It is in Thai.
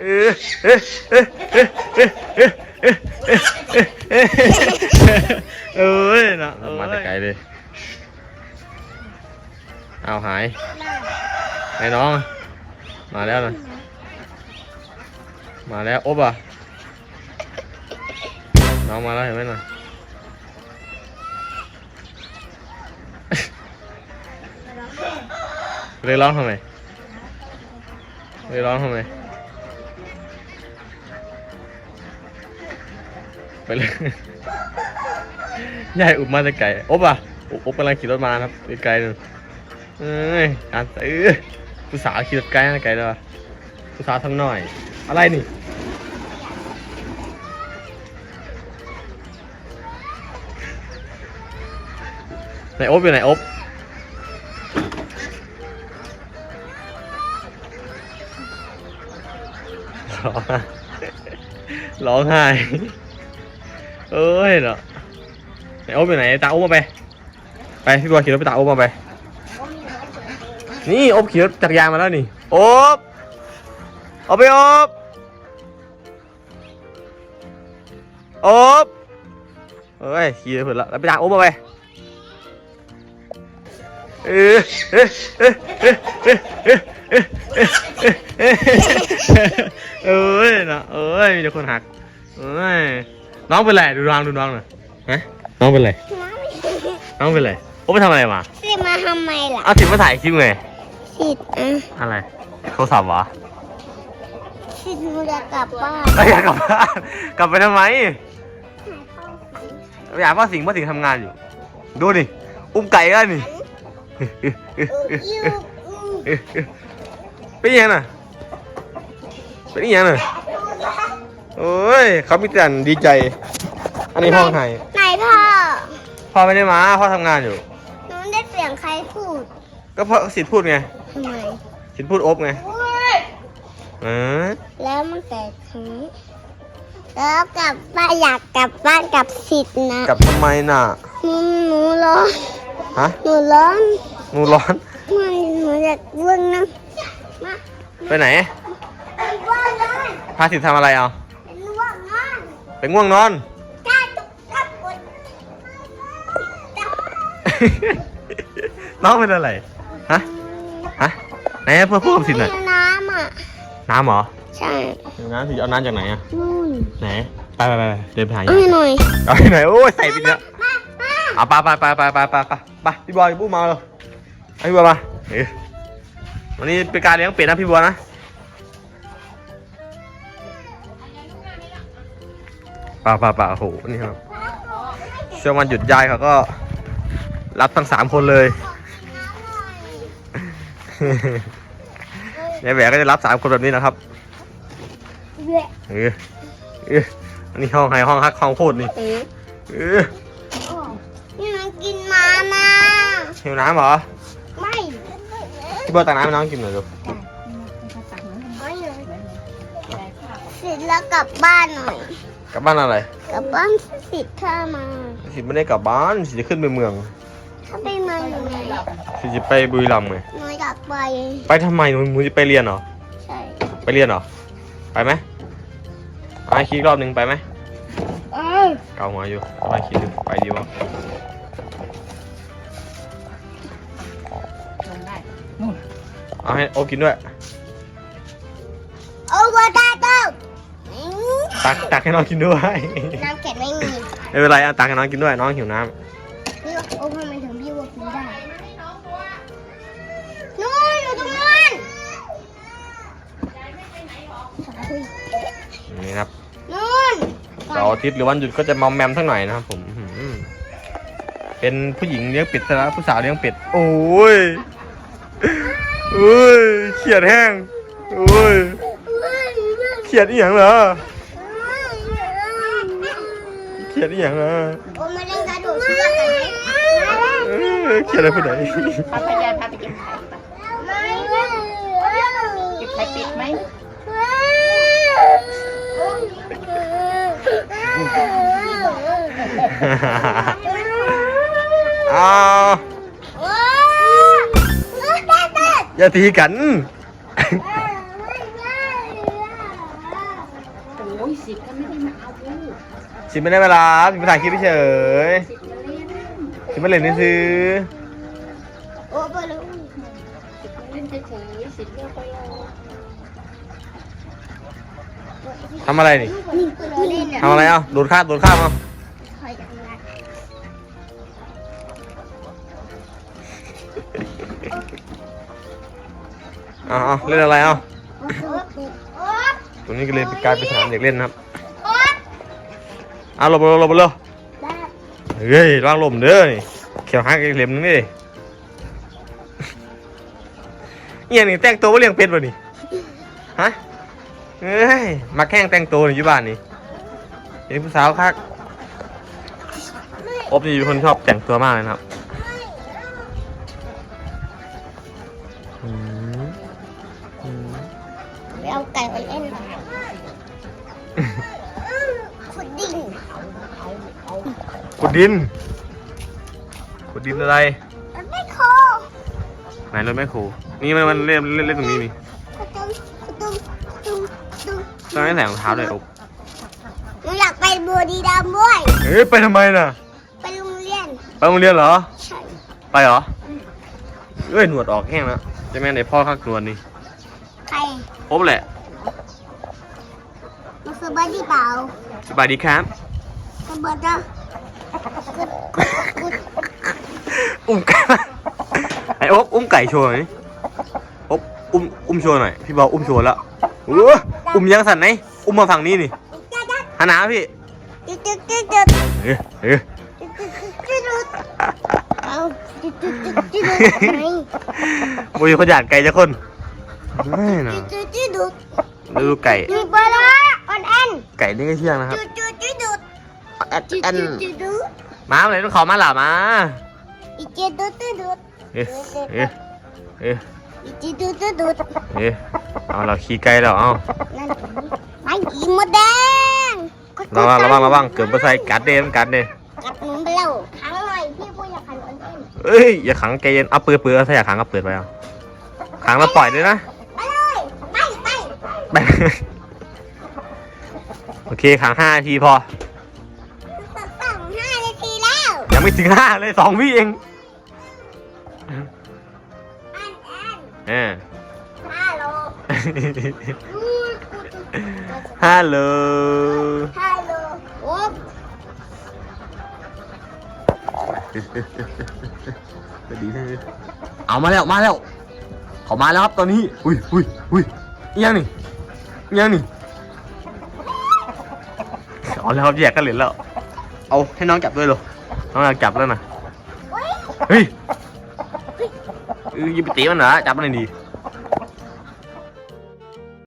เออเออเออเออเออเออเออเออเอ้ยนะมาแต่ไกลเลย เอาหายไอ้น้อง มาแล้วนะ มาแล้ว อบอะ น้องมาแล้วเห็นไหมน่ะเลยร้องทำไมเลยร้องทำไม ไปเลย ยายอุบมาแต่ไก่อบอะอบอบกำลังขี่รถมาครับไกลๆนึงเอ้ยอ่านเออผู้สาวขี่รถไกลนะไกลเลยวะผู้สาวทั้งหน่อย อะไรนี่ไหนอบอยู่ไหนอบร้องไห้ร้องไห้ เอ้ยเหรอไหโอ๊บอยู่ไหนตาโอ๊บมาไป ไปพี่บอยขี่รถไปตาโอ๊บมาไป นี่โอ๊บขี่รถจักรยานมาแล้วนี่ โอ๊บเอาไปโอ๊บโอ๊บเอ้ยขี่เผิดละแล้วไปตาโอ๊บมาไปเออเออเออเออเออเออเออเอ้ยออเอ้อมีแต่คนหักเออย น้องเป็นไรดูน้องดูน้องหน่อยฮะน้องเป็นไรน้องเป็นไรโอ้ไปทำอะไรมาสิมาทำไมล่ะเอาถิมาถ่ายคลิปไงสิทธิ์อะอะไรโทรศัพท์วะสิทธิ์หนูจะกลับบ้านเอ้ยอยากกลับบ้านกลับไปทำไมอยากพ่อสิงห์พ่อสิงห์ทำงานอยู่ ดูดิอุ้มไก่กันนี่เออยิ้วอืมเป็นยังน่ะเป็นยังน่ะ โอ้ยเขามีแต่ดีใจ อันนี้ห้องไห้ไหนพ่อ พ่อไม่ได้มาพ่อทำงานอยู่ หนูได้เสียงใครพูดก็พ่อสิทธิ์พูดไงทำไมสิทธิ์พูดอบไงเออแล้วมันแตกถึงแล้วกลับบ้านอยากกลับบ้านกับสิทธิ์นะกลับทำไมน่ะหนูหนูร้อนฮะหนูร้อนหนูร้อนไม่หนูอยากวิ่งนะมาไปไหนว่างเลยพาสิทธิ์ทำอะไรเอาว่างงาน ไปง่วงนอนกล้าจุกจับกดจับน้องเป็นอะไร ฮะ ฮะ ไหนเพื่อพูดกับสิทธิ์หน่อยมีน้ำอะ น้ำเหรอ ใช่น้ำสิเอาน้ำจากไหนอะนู่นไหนไปไปไปไปเดินไปหาเอาให้หน่อย เอาที่ไหนโอ้ยใส่ไปเยอะมามาเอาไปไปไปไปไปไปไปไปพี่บอยพูดมาเลยให้พี่บอยมาเอ้ยวันนี้เป็นการเลี้ยงเป็ดนะพี่บัวนะ ป่าป่าป่าโอ้โหนี่ครับช่วงวันหยุดยายเขาก็รับทั้งสามคนเลยยายแหวกก็จะรับสามคนแบบนี้นะครับเว้ยเออเอออันนี้ห้องไฮห้องฮักห้องพูดนี่เอ๊ะเออนี่มันกินมานะหิวน้ำเหรอ ไม่พี่บอยตักน้ำให้น้องกินหน่อยดูไม่เลยเสร็จแล้วกลับบ้านหน่อย กลับบ้านอะไรกลับบ้านสิทธิ์ถ้ามาสิไม่ได้กลับบ้านสิจะขึ้นไปเมืองถ้าไปมาอยู่ไหนสิจะไปบุรีรัมย์ไงหนูอยากไปไปทำไมหนูหนูจะไปเรียนเหรอใช่ไปเรียนเหรอไปไหมไปคิดอีกรอบหนึ่งไปไหมเออเกาหัวอยู่ไปคิดดูไปดีวะลงได้นู่นเอาให้โอกินด้วย ตักตักให้น้องกินด้วยน้ำแข็งไม่มีไม่เป็นไรเอาตักให้น้องกินด้วยน้องหิวน้นี่ว่าโอ้ทำไมถึงพี่ว่ากินได้นู่นอยู่ตรงนั้นำนี่ครับนู่นเสาร์อาทิตย์หรือวันหยุดก็จะมอมแมมสักหน่อยนะครับผมอื้อหือเป็นผู้หญิงเลี้ยงเป็ดซะแล้วผู้สาวเลี้ยงเป็ด โอ้ยโอ้ยเขียดแห้งโอ้ย เขียดอีหยังเหรอ เขียดอีหยังเหรอโอ้มาเล่นกระโดดเชือกกันไหมเออเขียดอะไรผู้ใดพาพยายพาไปเก็บไข่ไปไม่เก็บไข่ปิดไหมเอาอย่าตีกัน อ้ยสิบก็ไม่ได้มาเอาลูก สิไม่ได้เวลาสิภาษาคิดเฉยสิบมาเล่นสิมาเล่นนี่ซื้อโอ้บอลลูนสิบมาเล่นเฉยๆสิบเรียกไปเลยทำอะไรนี่นี่คือเล่นอะทำอะไรเอ้าโดดข้ามโดดข้ามเอาคอยจังนะเอาเอาเล่นอะไรเอาโอ๊บโอ๊บตรงนี้ก็เลยเป็นกลารเป็นสนามเด็กเล่นนะครับโอ๊บ เอาหลบหลบหลบหลบแบบเฮ้ยระวางลมเด้อนี่เขียวหักอีกเหลี่ยมนึงนี่เอียนี่แต่งตัวว่าเลี้ยงเป็ดวะนี่ฮะเฮ้ยมาแข่งแต่งตัวนี่อยู่บ้านนี่เห็นผู้สาวคักอบนี่เป็นคนชอบแต่งตัวมากเลยนะครับอืมอืมไปเอาไก่มาเล่นพุด ดดิน ขุดดินอะไร มันไม่โคไหนรถแม่ครูนี่มันมันเล่นเล่นเล่นตรงนี้นี่กระตุ้มกระตุ้มกระตุ้มกระตุ้มต้องให้ใส่รองเท้าเลยอบหนูอยากไปบัวดีดำด้วยเฮ้ยไปทำไมน่ะ ไปโรงเรียน ไปโรงเรียนเหรอ ใช่ ไปเหรอ เอ้ยหนวดออกแห้งแล้วจะแม่ไหนพ่อข้างหนวดนี่ใครพบแหละมาซื้อบ้านที่เปล่าสบายดีครับมาเบิร์ดนะ อุ้มไก่ไอ้โอ๊บอุ้มไก่โชว์หน่อยโอ๊บอุ้มอุ้มโชว์หน่อยพี่บอกอุ้มโชว์แล้วโอ้อุ้มยังสั่นไหนอุ้มมาฝั่งนี้นี่หันหน้าพี่เอ้ยเอ้ยจุดจุดจุดจุดเอาจุดจุดจุดจุดไหนบุยคนหยาดไก่จะคนไม่นะดูไก่จุดไปละออนแอนไก่นี่ก็เที่ยงนะครับจุดจุดจุดจุดแอดจุดแอน มาเลยต้องขอมาหล่ะมาอีจุดจุดจุดจุดเอ๊ะเอ๊ะเอ๊ะอีจุดจุดจุดจุดเอ๊ะเอาเราขี่ไก่แล้วเอานั่นไม่อีมดแดงระวังระวังระวังเกิดมาใส่กัดเด้มันกัดเด้กัดหนูไปแล้วขังหน่อยพี่พูดอย่าขังออนแอนเอ้ยอย่าขังใจเย็นเอาเปิดเปิดถ้าอยากขังก็เปิดไปเอาขังแล้วปล่อยด้วยนะไปเลยไปไปไปโอเคขังห้านาทีพอ ยังไม่ถึงห้าเลยสองวิเองอันแอนเออฮัลโหลฮัลโหลฮัลโหลโอ๊บดีนะเอามาแล้วมาแล้วเขามาแล้วครับตอนนี้อุ้ยอุ้ยอุ้ยอิหยังนี่อิหยังนี่เอาแล้วครับแยกกันเหรียญแล้ว เอาให้น้องจับด้วยเหรอ น้องอยากจับแล้วนะเฮ้ยเฮ้ยเอ้ยอยิงไปตีมันเหรอจับมันเลยดีเ